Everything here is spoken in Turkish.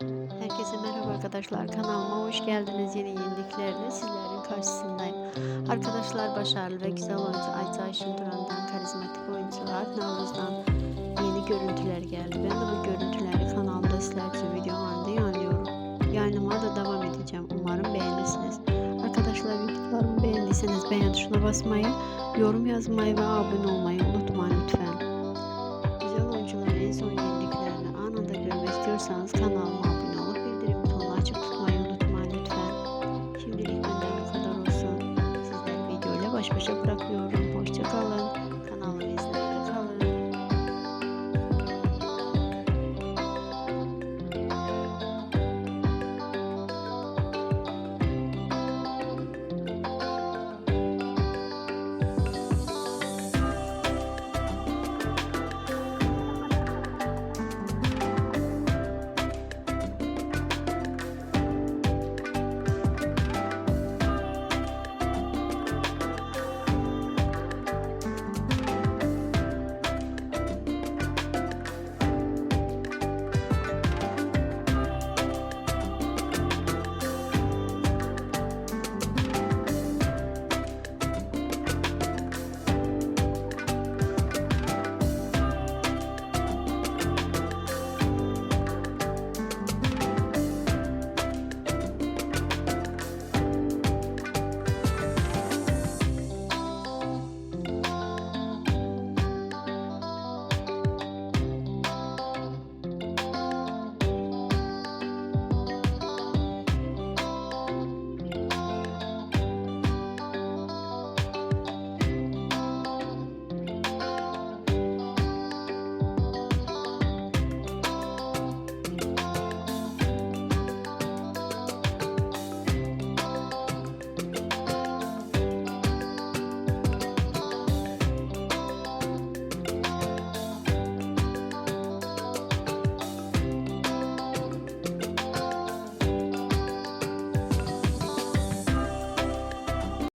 Herkese merhaba arkadaşlar. Kanalıma hoş geldiniz. Yeni yeniliklerle sizlerin karşısındayım. Arkadaşlar başarılı ve güzel oyuncu Ayça Ayşin Duran'dan karizmatik oyuncular kanalımızdan yeni görüntüler geldi. Ben de bu görüntüleri kanalımda sizler için video halinde yayınlıyorum. Yayınlamaya da devam edeceğim. Umarım beğenirsiniz. Arkadaşlar videolarımı beğendiyseniz beğen tuşuna basmayı, yorum yazmayı ve abone olmayı unutmayın lütfen. Güzel oyuncuların en son yeniliklerini anında görmek istiyorsanız kanalıma aspas, já.